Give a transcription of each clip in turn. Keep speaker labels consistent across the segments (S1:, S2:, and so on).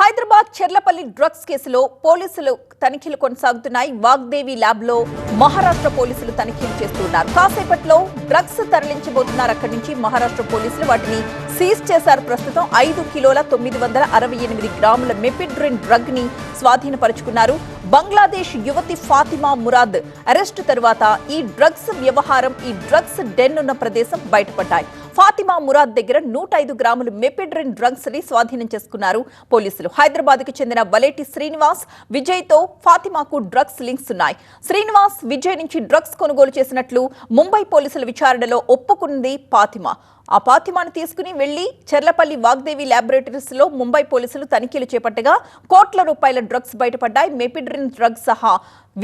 S1: Hyderabad Cherlapally drugs కేసులో పోలీసులు తనిఖీలు కొనసాగుతున్నాయి. వాగ్దేవి ల్యాబ్లో మహారాష్ట్ర పోలీసులు తనిఖీలు చేస్తున్నారు. కాసేపట్లో డ్రగ్స్ తరలించబోతున్నారు. అక్కడి నుంచి మహారాష్ట్ర పోలీసులు వాటిని సీజ్ చేశారు. ప్రస్తుతం ఐదు కిలోల తొమ్మిది వందల అరవై ఎనిమిది గ్రాముల మెపిడ్రిన్ డ్రగ్ని స్వాధీనపరుచుకున్నారు. బంగ్లాదేశ్ యువతి ఫాతిమా మురాద్ అరెస్టు తరువాత ఈ డ్రగ్స్ వ్యవహారం ఈ డ్రగ్స్ డెన్ ఉన్న ప్రదేశం బయటపడ్డాయి. ఫాతిమా మురాద్ దగ్గర నూట ఐదు గ్రాములు మెపిడ్రిన్ డ్రగ్స్ని స్వాధీనం చేసుకున్నారు. పోలీసులు హైదరాబాద్కు చెందిన వలేటి శ్రీనివాస్ విజయ్తో ఫాతిమాకు డ్రగ్స్ లింక్స్ ఉన్నాయి. శ్రీనివాస్ విజయ్ నుంచి డ్రగ్స్ కొనుగోలు చేసినట్లు ముంబై పోలీసుల విచారణలో ఒప్పుకుంది ఫాతిమా. ఆ ఫాతిమాను తీసుకుని వెళ్ళి చెర్లపల్లి వాగ్దేవి ల్యాబొరేటరీస్లో ముంబై పోలీసులు తనిఖీలు చేపట్టగా కోట్ల రూపాయల డ్రగ్స్ బయటపడ్డాయి. మెపిడ్రిన్ డ్రగ్స్ సహా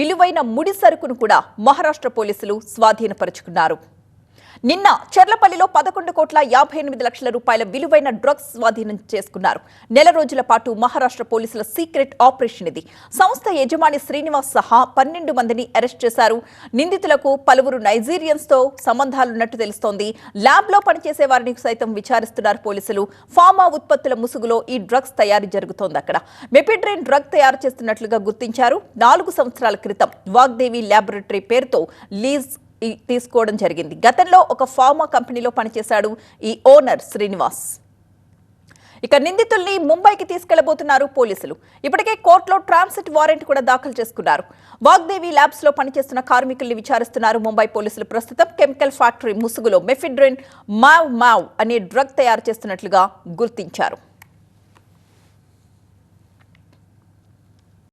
S1: విలువైన ముడి సరుకును కూడా మహారాష్ట్ర పోలీసులు స్వాధీనపరుచుకున్నారు. నిన్న చెర్లపల్లిలో పదకొండు కోట్ల యాభై ఎనిమిది లక్షల రూపాయల విలువైన డ్రగ్స్ స్వాధీనం చేసుకున్నారు. నెల రోజుల పాటు మహారాష్ట్ర పోలీసుల సీక్రెట్ ఆపరేషన్ ఇది. సంస్థ యజమాని శ్రీనివాస్ సహా పన్నెండు మందిని అరెస్ట్ చేశారు. నిందితులకు పలువురు నైజీరియన్స్తో సంబంధాలున్నట్టు తెలుస్తోంది. ల్యాబ్లో పనిచేసే వారిని సైతం విచారిస్తున్నారు పోలీసులు. ఫార్మా ఉత్పత్తుల ముసుగులో ఈ డ్రగ్స్ తయారీ జరుగుతోంది అక్కడ. మెపిడ్రైన్ డ్రగ్ తయారు చేస్తున్నట్లుగా గుర్తించారు. నాలుగు సంవత్సరాల క్రితం వాగ్దేవి ల్యాబొరేటరీ పేరుతో లీజ్ తీసుకోవడం జరిగింది. గతంలో ఒక ఫార్మా కంపెనీలో పనిచేశాడు ఈ ఓనర్ శ్రీనివాస్. ఇక నిందితుల్ని ముంబైకి తీసుకెళ్ళబోతున్నారు పోలీసులు. ఇప్పటికే కోర్టులో ట్రాన్సిట్ వారెంట్ కూడా దాఖలు చేసుకున్నారు. వాగ్దేవి ల్యాబ్స్లో పనిచేస్తున్న కార్మికుల్ని విచారిస్తున్నారు ముంబై పోలీసులు. ప్రస్తుతం కెమికల్ ఫ్యాక్టరీ ముసుగులో మెఫిడ్రిన్ మావ్ మావ్ అనే డ్రగ్ తయారు చేస్తున్నట్లుగా గుర్తించారు.